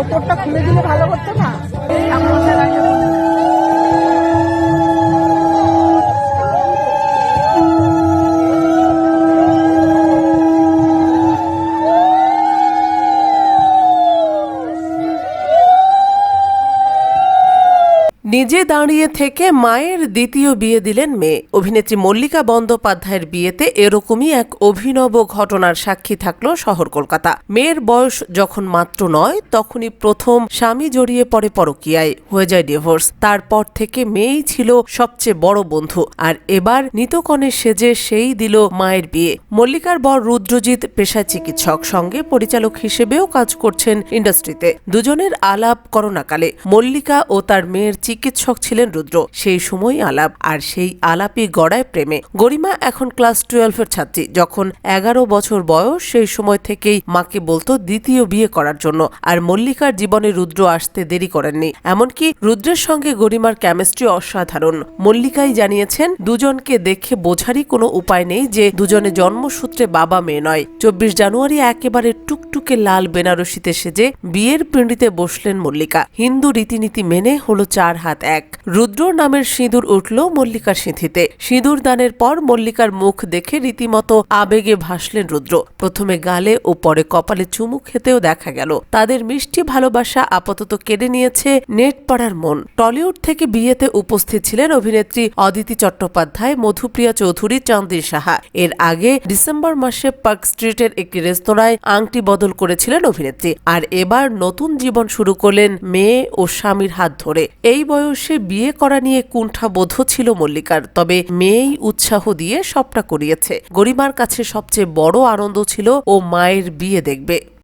ওপরটা খুলে দিলে ভালো করতো না? নিজে দাঁড়িয়ে থেকে মায়ের দ্বিতীয় বিয়ে দিলেন মেয়ে। অভিনেত্রী মল্লিকা বন্দ্যোপাধ্যায়ের বিয়েতে এরকমই এক অভিনব ঘটনার সাক্ষী থাকল শহর কলকাতা। মেয়ের বয়স যখন মাত্র নয়, তখনই প্রথম স্বামী জড়িয়ে পড়ে পরকীয়ায়। হয়ে যায় ডিভোর্স। তারপর থেকে মেয়েই ছিল সবচেয়ে বড় বন্ধু। আর এবার নিতকণে সেজে সেই দিল মায়ের বিয়ে। মল্লিকার বর রুদ্রজিৎ পেশায় চিকিৎসক, সঙ্গে পরিচালক হিসেবেও কাজ করছেন ইন্ডাস্ট্রিতে। দুজনের আলাপ করোনাকালে। মল্লিকা ও তার মেয়ের চিকিৎসক ছিলেন রুদ্র। সেই সময় আলাপ, আর সেই আলাপই গড়ায় প্রেমে। গরিমা এখন ক্লাস টুয়েলভের ছাত্রী। যখন এগারো বছর বয়স, সেই সময় থেকেই মাকে বলতো দ্বিতীয় বিয়ে করার জন্য। আর মল্লিকার জীবনে রুদ্র আসতে দেরি করেননি। এমনকি রুদ্রের সঙ্গে গরিমার কেমিস্ট্রি অসাধারণ। মল্লিকাই জানিয়েছেন, দুজনকে দেখে বোঝারই কোনো উপায় নেই যে দুজনে জন্মসূত্রে বাবা মেয়ে নয়। চব্বিশ জানুয়ারি একেবারে টুকটুকে লাল বেনারসিতে সেজে বিয়ের পিণ্ডিতে বসলেন মল্লিকা। হিন্দু রীতিনীতি মেনে হলো চার হাত এক। রুদ্র নামের সিঁদুর উঠল মল্লিকার সিঁথিতে। সিঁদুর দানের পর মল্লিকার মুখ দেখে রীতিমতো আবেগে ভাসলেন রুদ্র। প্রথমে গালে ও পরে কপালে চুমু খেতেও দেখা গেল। তাদের মিষ্টি ভালোবাসা আপাতত কেড়ে নিয়েছে নেট পাড়ার মন। টলিউড থেকে বিয়েতে উপস্থিত ছিলেন অভিনেত্রী অদিতি চট্টোপাধ্যায়, মধুপ্রিয়া চৌধুরী, চান্দির সাহা। এর আগে ডিসেম্বর মাসে পার্ক স্ট্রিটের একটি রেস্তোরাঁয় আংটি বদল করেছিলেন অভিনেত্রী। আর এবার নতুন জীবন শুরু করলেন মেয়ে ও স্বামীর হাত ধরে। এই বয়সে বিয়ে করা নিয়ে কুণ্ঠাবোধ ছিল মল্লিকার, তবে মেয়েই উৎসাহ দিয়ে সবটা করিয়েছে। গরিমার কাছে সবচেয়ে বড় আনন্দ ছিল ও মায়ের বিয়ে দেখবে।